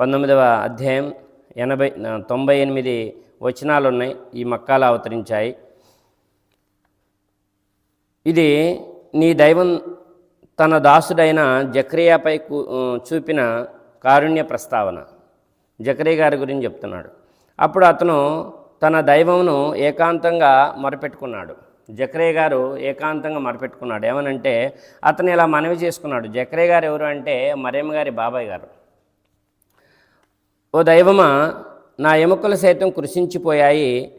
పంతొమ్మిదవ అధ్యాయం ఎనభై తొంభై ఎనిమిది వచనాలు ఉన్నాయి ఈ మక్కాలు అవతరించాయి. ఇది నీ దైవం తన దాసుడైన జక్రియాపై చూపిన కారుణ్య ప్రస్తావన. జక్రియ గారి గురించి చెప్తున్నాడు. అప్పుడు అతను తన దైవమును ఏకాంతంగా మొరపెట్టుకున్నాడు. జక్రే గారు ఏకాంతంగా మొరపెట్టుకున్నాడు. ఏమనంటే అతను ఇలా మనవి చేసుకున్నాడు. జక్రే గారు ఎవరు అంటే మరియమ్మ గారి బాబాయ్ గారు. ఓ దైవమా నా ఎముకలు సైతం కృషించిపోయాయి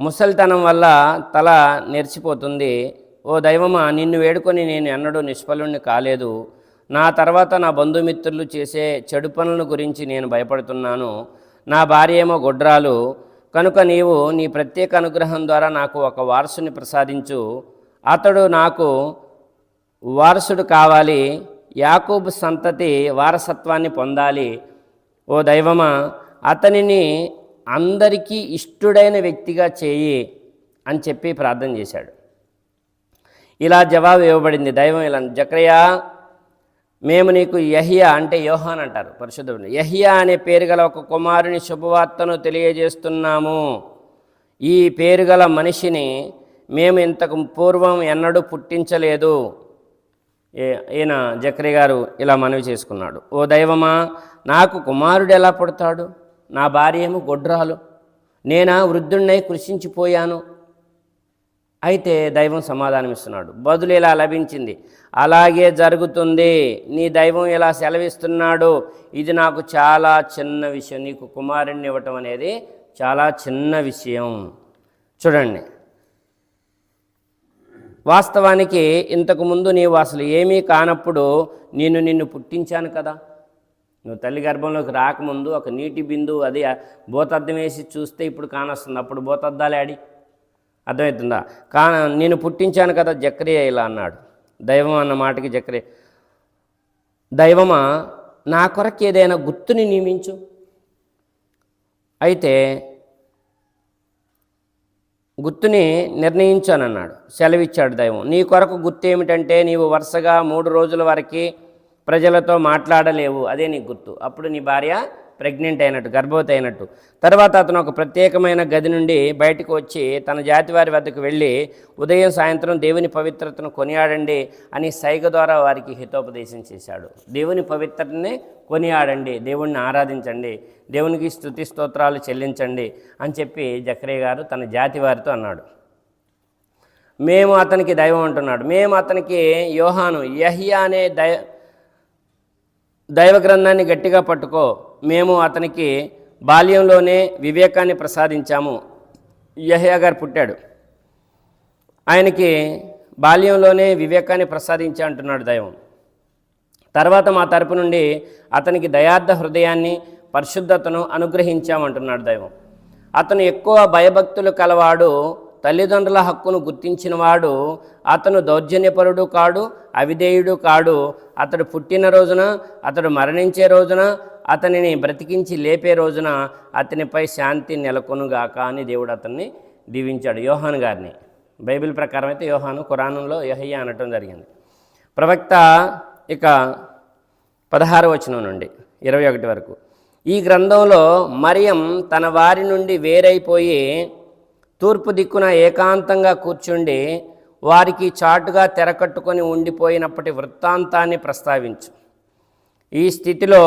ముసలితనం వల్ల తల నెరిచిపోతుంది ఓ దైవమా నిన్ను వేడుకొని నేను ఎన్నడూ నిష్ఫలుణ్ణి కాలేదు. నా తర్వాత నా బంధుమిత్రులు చేసే చెడు పనుల గురించి నేను భయపడుతున్నాను. నా భార్య ఏమో గొడ్రాలు. కనుక నీవు నీ ప్రత్యేక అనుగ్రహం ద్వారా నాకు ఒక వారసుని ప్రసాదించు. అతడు నాకు వారసుడు కావాలి. యాకూబ్ సంతతి వారసత్వాన్ని పొందాలి. ఓ దైవమా అతనిని అందరికీ ఇష్టుడైన వ్యక్తిగా చేయి అని చెప్పి ప్రార్థన చేశాడు. ఇలా జవాబు ఇవ్వబడింది. దైవం ఇలా జక్రయా మేము నీకు యహియా అంటే యోహాన్ అంటారు పరిశుద్ధుడు యహియా అనే పేరు గల ఒక కుమారుని శుభవార్తను తెలియజేస్తున్నాము. ఈ పేరు గల మనిషిని మేము ఇంతకు పూర్వం ఎన్నడూ పుట్టించలేదు. ఈయన జక్రి గారు ఇలా మనవి చేసుకున్నాడు. ఓ దైవమా నాకు కుమారుడు ఎలా పుడతాడు? నా భార్య ఏమో గొడ్రాలు. నేనా వృద్ధుణ్ణై కృషించిపోయాను. అయితే దైవం సమాధానం ఇస్తున్నాడు బదులు ఇలా లభించింది. అలాగే జరుగుతుంది. నీ దైవం ఇలా సెలవిస్తున్నాడు. ఇది నాకు చాలా చిన్న విషయం. నీకు కుమారుణ్ణి ఇవ్వటం అనేది చాలా చిన్న విషయం. చూడండి. వాస్తవానికి ఇంతకుముందు నీవు అసలు ఏమీ కానప్పుడు నేను నిన్ను పుట్టించాను కదా. నువ్వు తల్లి గర్భంలోకి రాకముందు ఒక నీటి బిందువు అది భూతద్దం వేసి చూస్తే ఇప్పుడు కానొస్తుంది. అప్పుడు భూతద్దాలు ఆడి. అర్థమవుతుందా? కా నేను పుట్టించాను కదా జక్రియ ఇలా అన్నాడు. దైవం అన్న మాటకి జక్రియ. దైవమా నా కొరకు ఏదైనా గుర్తుని నియమించు. అయితే గుర్తుని నిర్ణయించానన్నాడు. సెలవిచ్చాడు దైవం. నీ కొరకు గుర్తు ఏమిటంటే నీవు వరుసగా మూడు రోజుల వరకు ప్రజలతో మాట్లాడలేవు. అదే నీ గుర్తు అప్పుడు నీ భార్య ప్రెగ్నెంట్ అయినట్టు గర్భవతి అయినట్టు. తర్వాత అతను ఒక ప్రత్యేకమైన గది నుండి బయటకు వచ్చి తన జాతి వారి వద్దకు వెళ్ళి ఉదయం సాయంత్రం దేవుని పవిత్రతను కొనియాడండి అని సైగ ద్వారా వారికి హితోపదేశం చేశాడు. దేవుని పవిత్రతని కొనియాడండి దేవుణ్ణి ఆరాధించండి దేవునికి స్తుతి స్తోత్రాలు చెల్లించండి అని చెప్పి జక్రే గారు తన జాతి వారితో అన్నాడు. మేము అతనికి దైవం అంటున్నాడు. మేము అతనికి యోహాను యహియా అనే దై దైవ గ్రంథాన్ని గట్టిగా పట్టుకో మేము అతనికి బాల్యంలోనే వివేకాన్ని ప్రసాదించాము. యహయా గారు పుట్టాడు. ఆయనకి బాల్యంలోనే వివేకాన్ని ప్రసాదించా అంటున్నాడు దైవం. తర్వాత మా తరపు నుండి అతనికి దయార్థ హృదయాన్ని పరిశుద్ధతను అనుగ్రహించామంటున్నాడు దైవం. అతను ఎక్కువ భయభక్తులు కలవాడు తల్లిదండ్రుల హక్కును గుర్తించినవాడు అతను దౌర్జన్యపరుడు కాడు అవిధేయుడు కాడు. అతడు పుట్టిన రోజున అతడు మరణించే రోజున అతనిని బ్రతికించి లేపే రోజున అతనిపై శాంతి నెలకొనుగాక అని దేవుడు అతన్ని దీవించాడు యోహాను గారిని. బైబిల్ ప్రకారం అయితే యోహాను ఖురానంలో యహయ్య అనటం జరిగింది. ప్రవక్త ఇక పదహారు వచనం నుండి ఇరవై ఒకటి వరకు. ఈ గ్రంథంలో మరియం తన వారి నుండి వేరైపోయి తూర్పు దిక్కున ఏకాంతంగా కూర్చుండి వారికి చాటుగా తెరకట్టుకొని ఉండిపోయినప్పటి వృత్తాంతాన్ని ప్రస్తావించు. ఈ స్థితిలో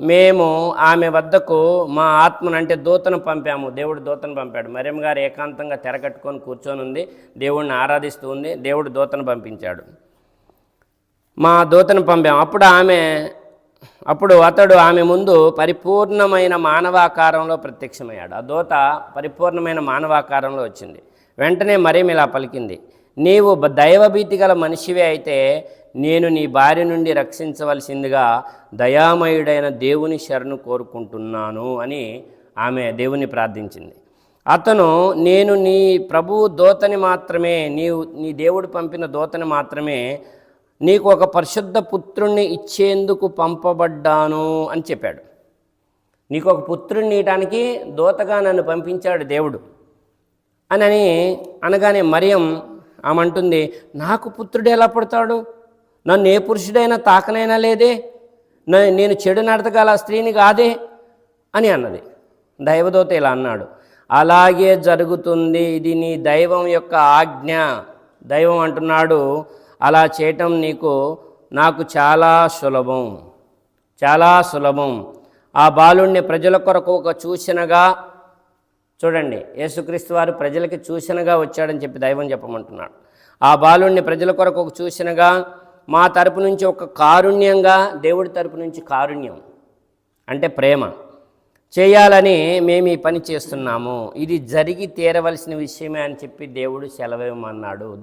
మేము ఆమె వద్దకు మా ఆత్మను అంటే దూతను పంపాము. దేవుడు దూతను పంపాడు. మరియం గారు ఏకాంతంగా తెరకట్టుకొని కూర్చొని ఉంది. దేవుడిని ఆరాధిస్తూ ఉంది. దేవుడు దూతను పంపించాడు. మా దూతను పంపాం. అప్పుడు ఆమె అప్పుడు అతడు ఆమె ముందు పరిపూర్ణమైన మానవాకారంలో ప్రత్యక్షమయ్యాడు. ఆ దూత పరిపూర్ణమైన మానవాకారంలో వచ్చింది. వెంటనే మరియం ఇలా పలికింది? నీవు దైవభీతి గల మనిషివే అయితే నేను నీ భార్య నుండి రక్షించవలసిందిగా దయామయుడైన దేవుని శరణు కోరుకుంటున్నాను అని ఆమె దేవుని ప్రార్థించింది. అతను నేను నీ ప్రభు దోతని మాత్రమే నీవు నీ దేవుడు పంపిన దోతని మాత్రమే నీకు ఒక పరిశుద్ధ పుత్రుణ్ణి ఇచ్చేందుకు పంపబడ్డాను అని చెప్పాడు. నీకు ఒక పుత్రుణ్ణి ఇయటానికి దోతగా నన్ను పంపించాడు దేవుడు అని అని అనగానే మరియం ఆమంటుంది నాకు పుత్రుడు ఎలా పుడతాడు? నన్ను ఏ పురుషుడైనా తాకనైనా లేదే న- నేను చెడు నడతగల స్త్రీని కాదే అని అన్నది. దైవదూత ఇలా అన్నాడు. అలాగే జరుగుతుంది ఇది నీ దైవం యొక్క ఆజ్ఞ. దైవం అంటున్నాడు అలా చేయటం నీకు నాకు చాలా సులభం. చాలా సులభం. ఆ బాలుణ్ణి ప్రజల కొరకు ఒక చూసినగా చూడండి యేసుక్రీస్తు వారు ప్రజలకి చూసినగా వచ్చాడని చెప్పి దైవం చెప్పమంటున్నాడు. ఆ బాలుణ్ణి ప్రజల కొరకు ఒక చూసినగా మా తరపు నుంచి ఒక కారుణ్యంగా దేవుడి తరపు నుంచి కారుణ్యం అంటే ప్రేమ. చేయాలని మేము ఈ పని చేస్తున్నాము. ఇది జరిగి తీరవలసిన విషయమే అని చెప్పి దేవుడు సెలవేమన్నాడు